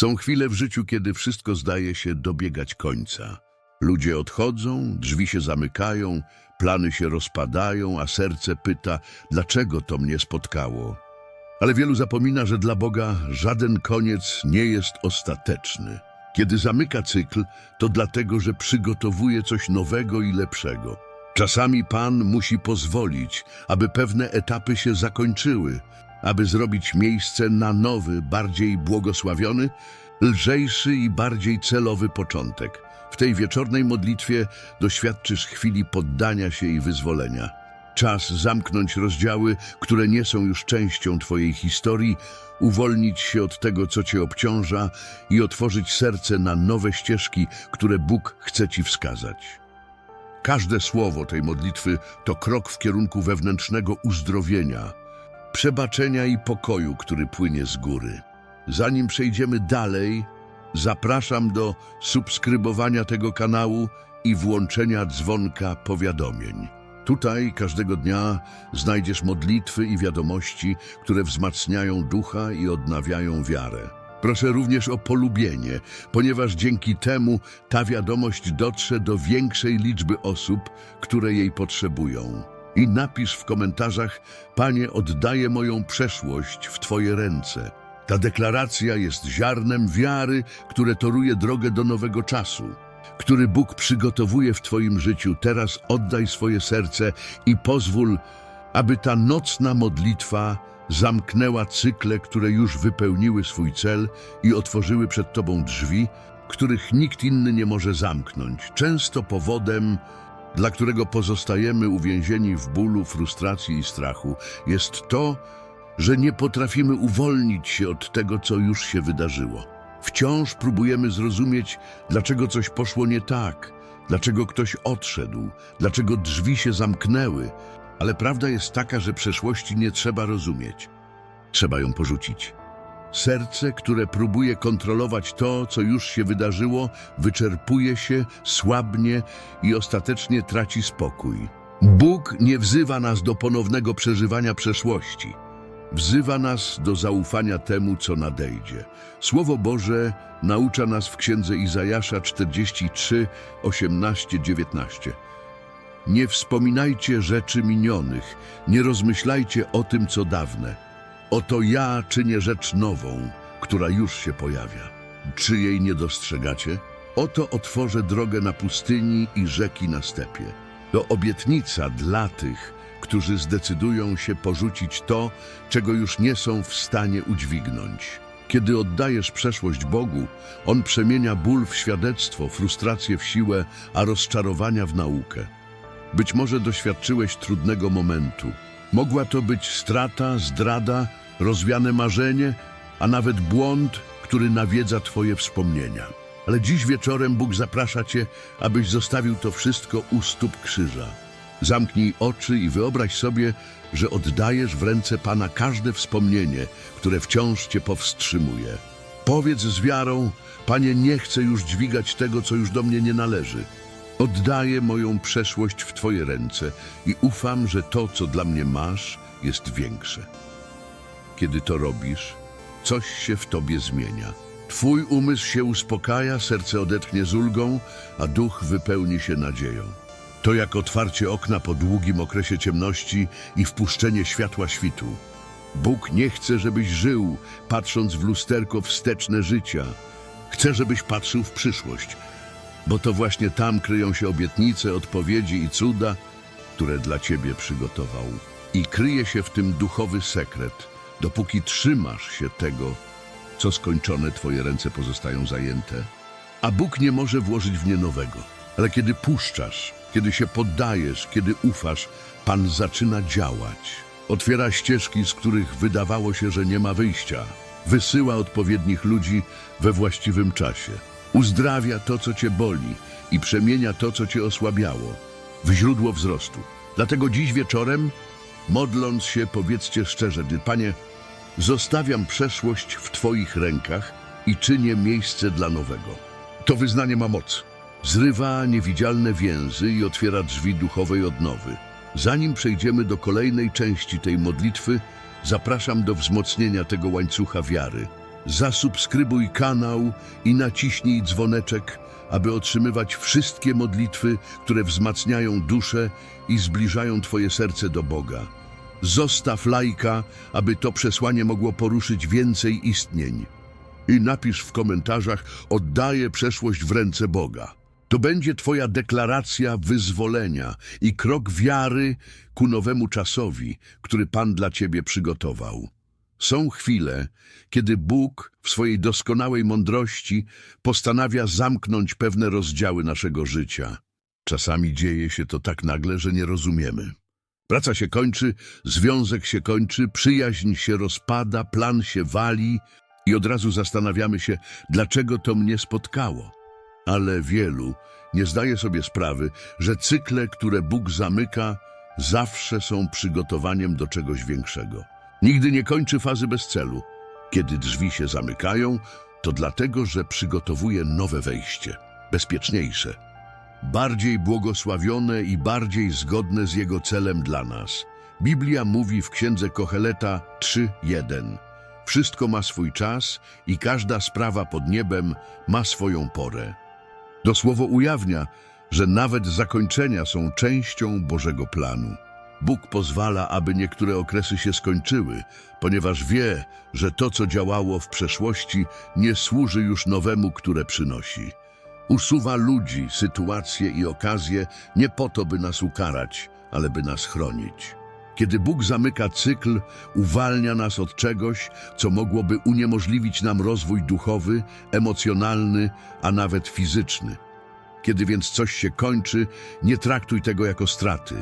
Są chwile w życiu, kiedy wszystko zdaje się dobiegać końca. Ludzie odchodzą, drzwi się zamykają, plany się rozpadają, a serce pyta, dlaczego to mnie spotkało. Ale wielu zapomina, że dla Boga żaden koniec nie jest ostateczny. Kiedy zamyka cykl, to dlatego, że przygotowuje coś nowego i lepszego. Czasami Pan musi pozwolić, aby pewne etapy się zakończyły, aby zrobić miejsce na nowy, bardziej błogosławiony, lżejszy i bardziej celowy początek. W tej wieczornej modlitwie doświadczysz chwili poddania się i wyzwolenia. Czas zamknąć rozdziały, które nie są już częścią Twojej historii, uwolnić się od tego, co Cię obciąża i otworzyć serce na nowe ścieżki, które Bóg chce Ci wskazać. Każde słowo tej modlitwy to krok w kierunku wewnętrznego uzdrowienia, przebaczenia i pokoju, który płynie z góry. Zanim przejdziemy dalej, zapraszam do subskrybowania tego kanału i włączenia dzwonka powiadomień. Tutaj każdego dnia znajdziesz modlitwy i wiadomości, które wzmacniają ducha i odnawiają wiarę. Proszę również o polubienie, ponieważ dzięki temu ta wiadomość dotrze do większej liczby osób, które jej potrzebują. I napisz w komentarzach: Panie, oddaję moją przeszłość w Twoje ręce. Ta deklaracja jest ziarnem wiary, które toruje drogę do nowego czasu, który Bóg przygotowuje w Twoim życiu. Teraz oddaj swoje serce i pozwól, aby ta nocna modlitwa zamknęła cykle, które już wypełniły swój cel i otworzyły przed Tobą drzwi, których nikt inny nie może zamknąć. Często powodem, dla którego pozostajemy uwięzieni w bólu, frustracji i strachu, jest to, że nie potrafimy uwolnić się od tego, co już się wydarzyło. Wciąż próbujemy zrozumieć, dlaczego coś poszło nie tak, dlaczego ktoś odszedł, dlaczego drzwi się zamknęły, ale prawda jest taka, że przeszłości nie trzeba rozumieć. Trzeba ją porzucić. Serce, które próbuje kontrolować to, co już się wydarzyło, wyczerpuje się, słabnie i ostatecznie traci spokój. Bóg nie wzywa nas do ponownego przeżywania przeszłości. Wzywa nas do zaufania temu, co nadejdzie. Słowo Boże naucza nas w księdze Izajasza 43, 18, 19. Nie wspominajcie rzeczy minionych, nie rozmyślajcie o tym, co dawne. Oto ja czynię rzecz nową, która już się pojawia. Czy jej nie dostrzegacie? Oto otworzę drogę na pustyni i rzeki na stepie. To obietnica dla tych, którzy zdecydują się porzucić to, czego już nie są w stanie udźwignąć. Kiedy oddajesz przeszłość Bogu, On przemienia ból w świadectwo, frustrację w siłę, a rozczarowania w naukę. Być może doświadczyłeś trudnego momentu. Mogła to być strata, zdrada, rozwiane marzenie, a nawet błąd, który nawiedza Twoje wspomnienia. Ale dziś wieczorem Bóg zaprasza Cię, abyś zostawił to wszystko u stóp krzyża. Zamknij oczy i wyobraź sobie, że oddajesz w ręce Pana każde wspomnienie, które wciąż Cię powstrzymuje. Powiedz z wiarą, Panie, nie chcę już dźwigać tego, co już do mnie nie należy. Oddaję moją przeszłość w Twoje ręce i ufam, że to, co dla mnie masz, jest większe. Kiedy to robisz, coś się w Tobie zmienia. Twój umysł się uspokaja, serce odetchnie z ulgą, a duch wypełni się nadzieją. To jak otwarcie okna po długim okresie ciemności i wpuszczenie światła świtu. Bóg nie chce, żebyś żył, patrząc w lusterko wsteczne życia. Chce, żebyś patrzył w przyszłość, bo to właśnie tam kryją się obietnice, odpowiedzi i cuda, które dla Ciebie przygotował. I kryje się w tym duchowy sekret, dopóki trzymasz się tego, co skończone Twoje ręce pozostają zajęte, a Bóg nie może włożyć w nie nowego. Ale kiedy puszczasz, kiedy się poddajesz, kiedy ufasz, Pan zaczyna działać. Otwiera ścieżki, z których wydawało się, że nie ma wyjścia. Wysyła odpowiednich ludzi we właściwym czasie. Uzdrawia to, co cię boli i przemienia to, co cię osłabiało, w źródło wzrostu. Dlatego dziś wieczorem, modląc się, powiedzcie szczerze, Panie, zostawiam przeszłość w Twoich rękach i czynię miejsce dla nowego. To wyznanie ma moc. Zrywa niewidzialne więzy i otwiera drzwi duchowej odnowy. Zanim przejdziemy do kolejnej części tej modlitwy, zapraszam do wzmocnienia tego łańcucha wiary. Zasubskrybuj kanał i naciśnij dzwoneczek, aby otrzymywać wszystkie modlitwy, które wzmacniają duszę i zbliżają Twoje serce do Boga. Zostaw lajka, aby to przesłanie mogło poruszyć więcej istnień. I napisz w komentarzach: Oddaję przeszłość w ręce Boga. To będzie Twoja deklaracja wyzwolenia i krok wiary ku nowemu czasowi, który Pan dla Ciebie przygotował. Są chwile, kiedy Bóg w swojej doskonałej mądrości postanawia zamknąć pewne rozdziały naszego życia. Czasami dzieje się to tak nagle, że nie rozumiemy. Praca się kończy, związek się kończy, przyjaźń się rozpada, plan się wali i od razu zastanawiamy się, dlaczego to mnie spotkało. Ale wielu nie zdaje sobie sprawy, że cykle, które Bóg zamyka, zawsze są przygotowaniem do czegoś większego. Nigdy nie kończy fazy bez celu. Kiedy drzwi się zamykają, to dlatego, że przygotowuje nowe wejście, bezpieczniejsze, bardziej błogosławione i bardziej zgodne z Jego celem dla nas. Biblia mówi w Księdze Koheleta 3.1 Wszystko ma swój czas i każda sprawa pod niebem ma swoją porę. To słowo ujawnia, że nawet zakończenia są częścią Bożego planu. Bóg pozwala, aby niektóre okresy się skończyły, ponieważ wie, że to, co działało w przeszłości, nie służy już nowemu, które przynosi. Usuwa ludzi, sytuacje i okazje nie po to, by nas ukarać, ale by nas chronić. Kiedy Bóg zamyka cykl, uwalnia nas od czegoś, co mogłoby uniemożliwić nam rozwój duchowy, emocjonalny, a nawet fizyczny. Kiedy więc coś się kończy, nie traktuj tego jako straty.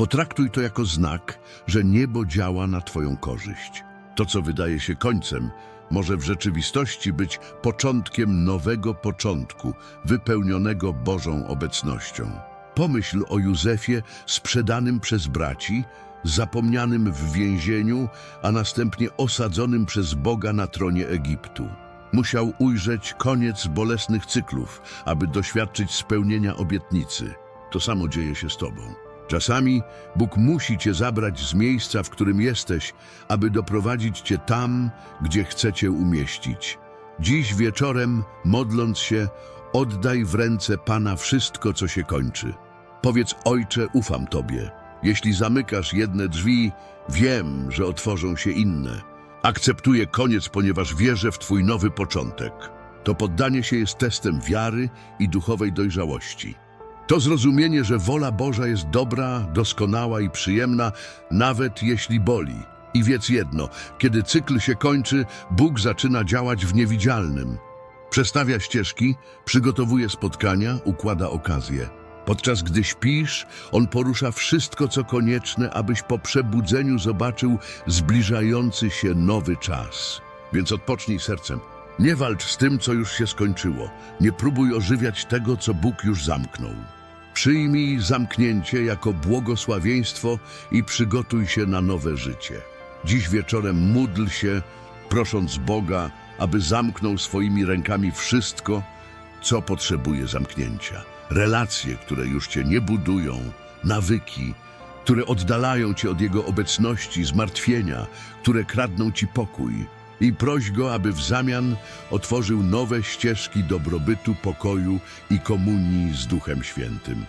Potraktuj to jako znak, że niebo działa na Twoją korzyść. To, co wydaje się końcem, może w rzeczywistości być początkiem nowego początku, wypełnionego Bożą obecnością. Pomyśl o Józefie sprzedanym przez braci, zapomnianym w więzieniu, a następnie osadzonym przez Boga na tronie Egiptu. Musiał ujrzeć koniec bolesnych cyklów, aby doświadczyć spełnienia obietnicy. To samo dzieje się z Tobą. Czasami Bóg musi Cię zabrać z miejsca, w którym jesteś, aby doprowadzić Cię tam, gdzie chce Cię umieścić. Dziś wieczorem, modląc się, oddaj w ręce Pana wszystko, co się kończy. Powiedz, Ojcze, ufam Tobie. Jeśli zamykasz jedne drzwi, wiem, że otworzą się inne. Akceptuję koniec, ponieważ wierzę w Twój nowy początek. To poddanie się jest testem wiary i duchowej dojrzałości. To zrozumienie, że wola Boża jest dobra, doskonała i przyjemna, nawet jeśli boli. I wiedz jedno, kiedy cykl się kończy, Bóg zaczyna działać w niewidzialnym. Przestawia ścieżki, przygotowuje spotkania, układa okazje. Podczas gdy śpisz, On porusza wszystko, co konieczne, abyś po przebudzeniu zobaczył zbliżający się nowy czas. Więc odpocznij sercem. Nie walcz z tym, co już się skończyło. Nie próbuj ożywiać tego, co Bóg już zamknął. Przyjmij zamknięcie jako błogosławieństwo i przygotuj się na nowe życie. Dziś wieczorem módl się, prosząc Boga, aby zamknął swoimi rękami wszystko, co potrzebuje zamknięcia. Relacje, które już cię nie budują, nawyki, które oddalają cię od Jego obecności, zmartwienia, które kradną ci pokój. I proś Go, aby w zamian otworzył nowe ścieżki dobrobytu, pokoju i komunii z Duchem Świętym.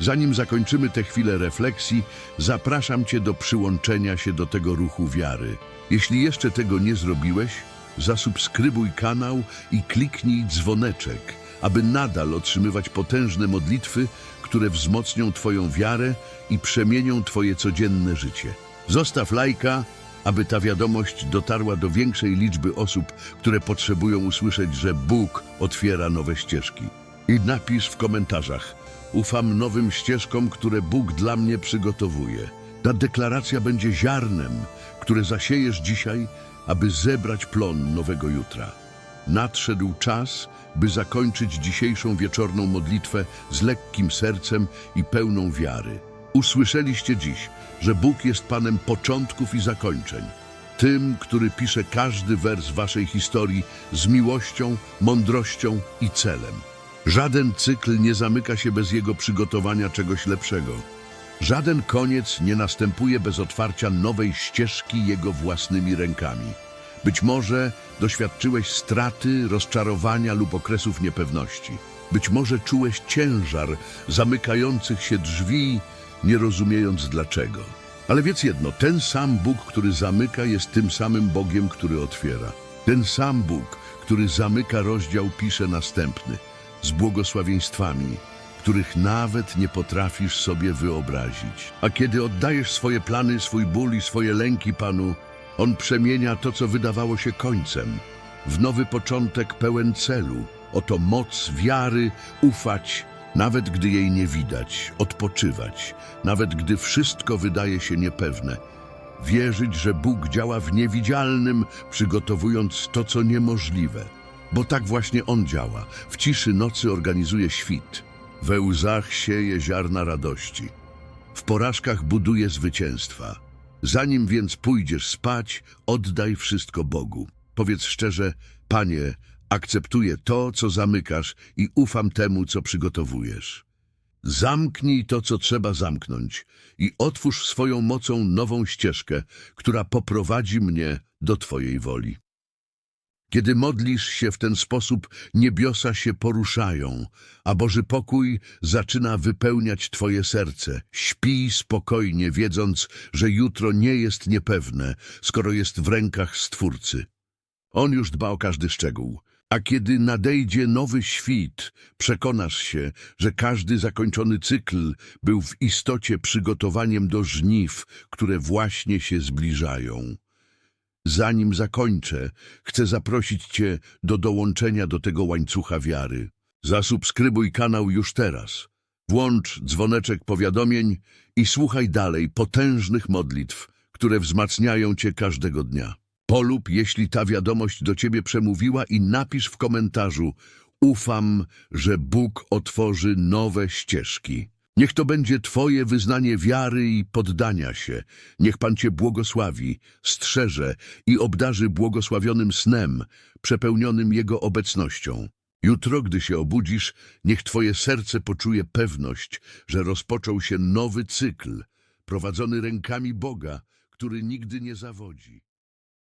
Zanim zakończymy tę chwilę refleksji, zapraszam Cię do przyłączenia się do tego ruchu wiary. Jeśli jeszcze tego nie zrobiłeś, zasubskrybuj kanał i kliknij dzwoneczek, aby nadal otrzymywać potężne modlitwy, które wzmocnią Twoją wiarę i przemienią Twoje codzienne życie. Zostaw lajka, aby ta wiadomość dotarła do większej liczby osób, które potrzebują usłyszeć, że Bóg otwiera nowe ścieżki. I napisz w komentarzach: Ufam nowym ścieżkom, które Bóg dla mnie przygotowuje. Ta deklaracja będzie ziarnem, które zasiejesz dzisiaj, aby zebrać plon nowego jutra. Nadszedł czas, by zakończyć dzisiejszą wieczorną modlitwę z lekkim sercem i pełną wiary. Usłyszeliście dziś, że Bóg jest Panem początków i zakończeń. Tym, który pisze każdy wers waszej historii z miłością, mądrością i celem. Żaden cykl nie zamyka się bez jego przygotowania czegoś lepszego. Żaden koniec nie następuje bez otwarcia nowej ścieżki jego własnymi rękami. Być może doświadczyłeś straty, rozczarowania lub okresów niepewności. Być może czułeś ciężar zamykających się drzwi, nie rozumiejąc dlaczego. Ale wiedz jedno, ten sam Bóg, który zamyka, jest tym samym Bogiem, który otwiera. Ten sam Bóg, który zamyka rozdział, pisze następny, z błogosławieństwami, których nawet nie potrafisz sobie wyobrazić. A kiedy oddajesz swoje plany, swój ból i swoje lęki Panu, On przemienia to, co wydawało się końcem, w nowy początek pełen celu. Oto moc wiary, ufać, nawet gdy jej nie widać, odpoczywać, nawet gdy wszystko wydaje się niepewne. Wierzyć, że Bóg działa w niewidzialnym, przygotowując to, co niemożliwe. Bo tak właśnie On działa. W ciszy nocy organizuje świt. We łzach sieje ziarna radości. W porażkach buduje zwycięstwa. Zanim więc pójdziesz spać, oddaj wszystko Bogu. Powiedz szczerze, Panie, akceptuję to, co zamykasz i ufam temu, co przygotowujesz. Zamknij to, co trzeba zamknąć i otwórz swoją mocą nową ścieżkę, która poprowadzi mnie do Twojej woli. Kiedy modlisz się w ten sposób, niebiosa się poruszają, a Boży pokój zaczyna wypełniać Twoje serce. Śpij spokojnie, wiedząc, że jutro nie jest niepewne, skoro jest w rękach Stwórcy. On już dba o każdy szczegół. A kiedy nadejdzie nowy świt, przekonasz się, że każdy zakończony cykl był w istocie przygotowaniem do żniw, które właśnie się zbliżają. Zanim zakończę, chcę zaprosić Cię do dołączenia do tego łańcucha wiary. Zasubskrybuj kanał już teraz. Włącz dzwoneczek powiadomień i słuchaj dalej potężnych modlitw, które wzmacniają Cię każdego dnia. Polub, jeśli ta wiadomość do Ciebie przemówiła i napisz w komentarzu Ufam, że Bóg otworzy nowe ścieżki. Niech to będzie Twoje wyznanie wiary i poddania się. Niech Pan Cię błogosławi, strzeże i obdarzy błogosławionym snem, przepełnionym Jego obecnością. Jutro, gdy się obudzisz, niech Twoje serce poczuje pewność, że rozpoczął się nowy cykl, prowadzony rękami Boga, który nigdy nie zawodzi.